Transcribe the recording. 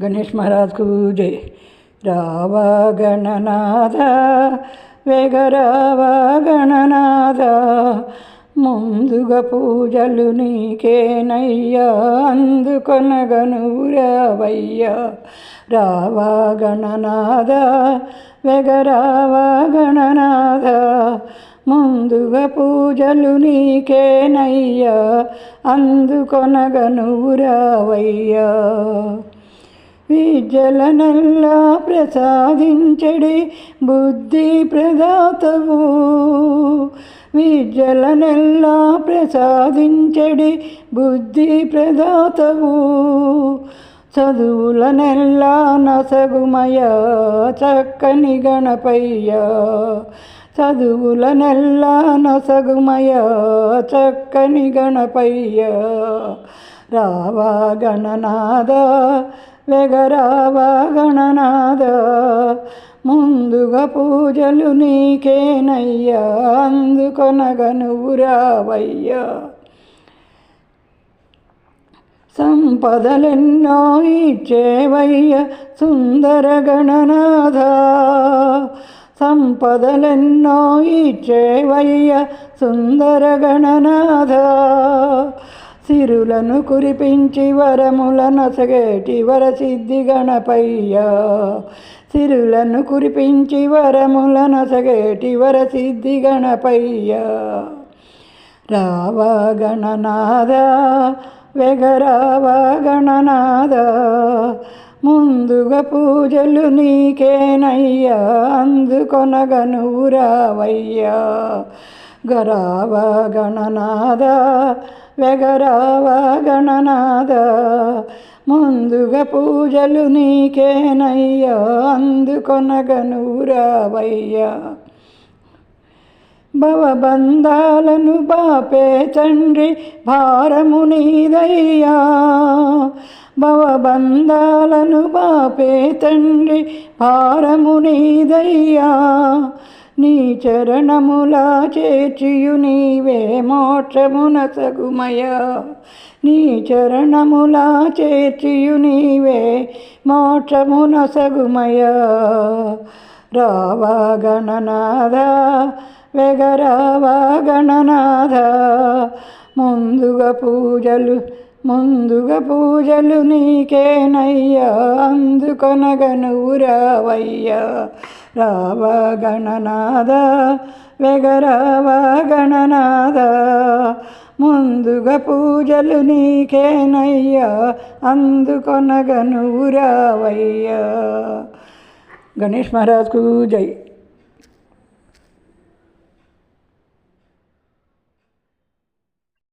గణేష్ మహారాజ్కు జై. రావ గణనాథ వెగరావా గణనాథ ముందుగా పూజలు నీకేనయ్యా అందుకొనగను రావయ్యా రావా గణనాథ వెగరావా గణనాథ ముందుగా పూజలు నీకేనయ్యా అందుకొనగను రావయ్యా విద్యలనల్లా ప్రసాదించడి బుద్ధి ప్రదాతవు. విద్యలనల్లా ప్రసాదించడి బుద్ధి ప్రదాతవు. చదువులనెల్లా నసగుమయ చక్కని గణపయ్య. చదువులనెల్లా నసగుమయ చక్కని గణపయ్య. రావా గణనాద వెగరావా గణనాద ముందుగా పూజలు నీకేనయ్యా అందుకొనగనురావయ్యా సంపదలెన్నో ఇచ్చేవయ్య సుందర గణనాథ సంపదలెన్నో ఇచ్చేవయ్య సుందర గణనాథ సిరులను కురిపించి వరముల నసగేటి వరసిద్ధి గణపయ్య. సిరులను కురిపించి వరముల నసగేటి వరసిద్ధి గణపయ్య. రావా గణనాద వెగరావా గణనాద ముందుగా పూజలు నీకేనయ్యా అందుకొనగనురావయ్యా గరావ గణనాద వెగరావ గణనాద ముందుగా పూజలు నీకేనయ్యా అందుకొనగనురావయ్యా భవబంధాలను బాపే తండ్రి భారము నీదయ్యా. భవబంధాలను బాపే తండ్రి భారము నీదయ్యా. నీ చరణములా చేర్చియు నీవే మోక్షమున సగుమయ నీ చరణములా చేర్చియు నీవే మోక్షమున సగుమయ రావా గణనాథ వెగరావా గణనాథ ముందుగా పూజలు ముందుగా పూజలు నీకేనయ్యా అందుకొనగనురావయ్యా రావా గణనాథ వెగరావా గణనాథ ముందుగా పూజలు నీకేనయ్యా అందుకొనగనురావయ్యా గణేష్ మహారాజ్కు జై.